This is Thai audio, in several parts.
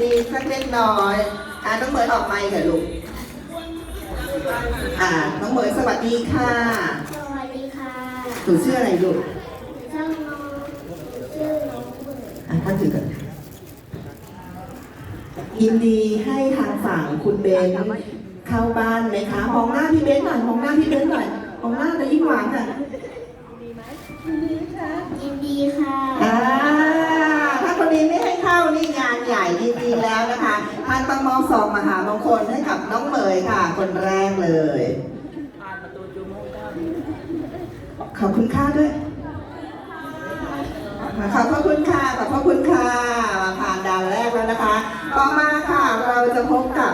ดีสักเล็กน้อยอ่าน้องเหมยออกไมค์เหรอลูกอ่าน้องเหมยสวัสดีค่ะสวัสดีค่ะหนูชื่ออะไรลูกชื่อน้องชื่อน้องเบิร์ดอะท่านถือกันยินดีให้ทางฝั่งคุณเบนเข้าบ้านไหมคะมองหน้าพี่เบนหน่อยมองหน้าพี่เบนหน่อยมองหน้าแล้วยิ้มหวานค่ะยินดีค่ะ อ่าถ้าคนนี้ไม่ให้เข้านี่งานใหญ่จริงๆแล้ว นะคะท่านต้องมอบซองมหามงคลให้กับน้องเหมยค่ะ คนแรกเลยผ่านประตูจูโม่ได้ขอบคุณค่าด้วยขอบพระคุณค่ะขอบพระคุณค่ะมาผ่านด่านแรกแล้วนะคะ ต่อมาค่ะ เราจะพบกับ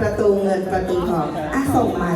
ประตูเงินประตูทองอะส่งใหม่